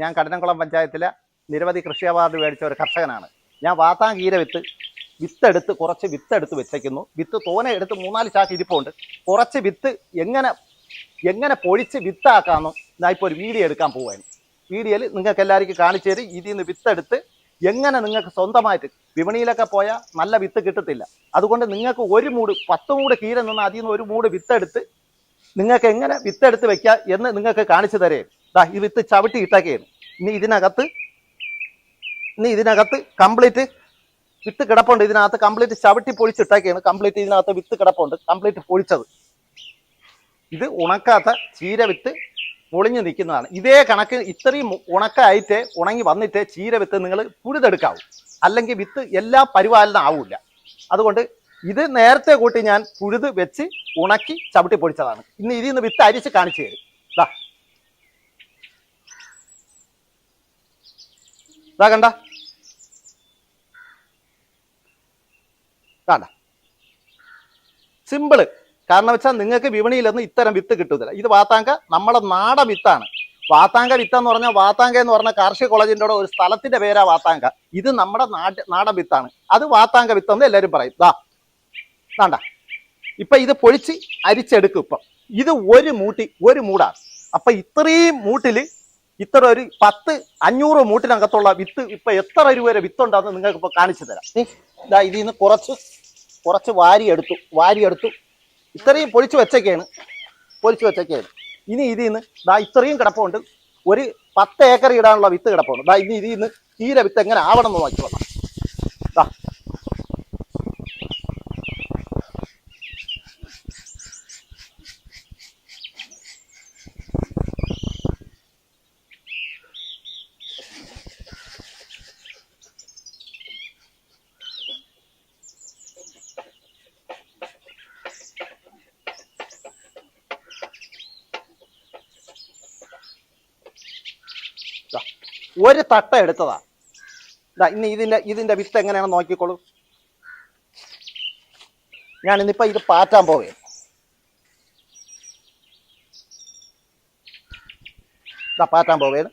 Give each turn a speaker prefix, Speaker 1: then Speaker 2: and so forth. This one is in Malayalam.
Speaker 1: ഞാൻ കടനംകുളം പഞ്ചായത്തിലെ നിരവധി കൃഷി അവാർഡ് മേടിച്ച ഒരു കർഷകനാണ്. ഞാൻ വാത്താങ്കീര വിത്ത് വിത്തെടുത്ത് കുറച്ച് വിത്തെടുത്ത് വെച്ചേക്കുന്നു. വിത്ത് തോനെ എടുത്ത് മൂന്നാൽ ചാക്ക് ഇരിപ്പുണ്ട്. കുറച്ച് വിത്ത് എങ്ങനെ എങ്ങനെ പൊഴിച്ച് വിത്താക്കാമെന്ന് ഞാൻ ഇപ്പോൾ ഒരു വീഡിയോ എടുക്കാൻ പോവുകയാണ് വീഡിയോയിൽ നിങ്ങൾക്ക് എല്ലാവർക്കും കാണിച്ചു തരും. ഇതിൽ നിന്ന് വിത്തെടുത്ത് എങ്ങനെ നിങ്ങൾക്ക് സ്വന്തമായിട്ട് വിപണിയിലൊക്കെ പോയാൽ നല്ല വിത്ത് കിട്ടത്തില്ല. അതുകൊണ്ട് നിങ്ങൾക്ക് ഒരു മൂട് പത്ത് മൂട് കീര നിന്ന് അതിൽ നിന്ന് ഒരു മൂട് വിത്തെടുത്ത് നിങ്ങൾക്ക് എങ്ങനെ വിത്തെടുത്ത് വെക്കാം എന്ന് നിങ്ങൾക്ക് കാണിച്ചു തരേ. ദാ ഈ വിത്ത് ചവിട്ടി ഇട്ടേക്കാണ് ഇനി ഇതിനകത്ത് ഇനി ഇതിനകത്ത് കംപ്ലീറ്റ് വിത്ത് കിടപ്പുണ്ട്. ഇതിനകത്ത് കംപ്ലീറ്റ് ചവിട്ടി പൊളിച്ചിട്ടേക്കാണ് കംപ്ലീറ്റ് ഇതിനകത്ത് വിത്ത് കിടപ്പുണ്ട്. കംപ്ലീറ്റ് പൊളിച്ചത്. ഇത് ഉണക്കാത്ത ചീര വിത്ത് പൊളിഞ്ഞു നിൽക്കുന്നതാണ്. ഇതേ കണക്ക് ഇത്രയും ഉണക്കായിട്ട് ഉണങ്ങി വന്നിട്ട് ചീര വിത്ത് നിങ്ങൾ പുഴുതെടുക്കാവൂ. അല്ലെങ്കിൽ വിത്ത് എല്ലാ പരിപാലനം ആവില്ല. അതുകൊണ്ട് ഇത് നേരത്തെ കൂട്ടി ഞാൻ പുഴുത് വെച്ച് ഉണക്കി ചവിട്ടി പൊടിച്ചതാണ് ഇന്ന് ഇതിൽ നിന്ന് വിത്ത് അരിച്ച് കാണിച്ചു തരും. ഇതാ കണ്ട. കണ്ട. സിമ്പിൾ കാരണം വെച്ചാൽ നിങ്ങൾക്ക് വിപണിയിലൊന്നും ഇത്തരം വിത്ത് കിട്ടുന്നില്ല ഇത് വാത്താങ്ക നമ്മുടെ നാടൻ വിത്താണ്. വാത്താങ്ക വിത്ത് എന്ന് പറഞ്ഞാൽ വാത്താങ്ക എന്ന് പറഞ്ഞ കാർഷിക കോളേജിന്റെ ഒരു സ്ഥലത്തിന്റെ പേരാ വാത്താങ്ക. ഇത് നമ്മുടെ നാട് നാടൻ വിത്താണ്. അത് വാത്താങ്ക വിത്ത് എന്ന് എല്ലാവരും പറയും. ദാ. വേണ്ട ഇപ്പൊ ഇത് പൊഴിച്ച് അരിച്ചെടുക്കും ഇപ്പം. ഇത് ഒരു മൂട്ടി ഒരു മൂടാണ്. അപ്പൊ ഇത്രയും മൂട്ടിൽ ഇത്ര ഒരു പത്ത് അഞ്ഞൂറ് മൂട്ടിനകത്തുള്ള വിത്ത് ഇപ്പൊ എത്ര വരെ വിത്തുണ്ടെന്ന് നിങ്ങൾക്ക് ഇപ്പൊ കാണിച്ചു തരാം. ഇതാ ഇതിൽ നിന്ന് കുറച്ച് കുറച്ച് വാരിയെടുത്തു വാരിയെടുത്തു ഇത്രയും പൊളിച്ചു വെച്ചൊക്കെയാണ് പൊളിച്ചു വെച്ചൊക്കെയാണ് ഇനി ഇതിൽ നിന്ന് ദാ ഇത്രയും കിടപ്പുണ്ട്. ഒരു പത്ത് ഏക്കർ ഇടാനുള്ള വിത്ത് കിടപ്പുണ്ട്. ദാ ഇനി ഇതിൽ നിന്ന് തീരെ വിത്ത് എങ്ങനെ ആവണം എന്ന് നോക്കി വന്നാ ഒരു തട്ട എടുത്തതാ. ഇതാ ഇതിന്റെ ഇതിന്റെ വിത്ത് എങ്ങനെയാണ് നോക്കിക്കോളൂ. ഞാൻ ഇന്നിപ്പോ ഇത് പാറ്റാൻ പോവേ ഇതാ പാറ്റാൻ പോവുകയാണ്.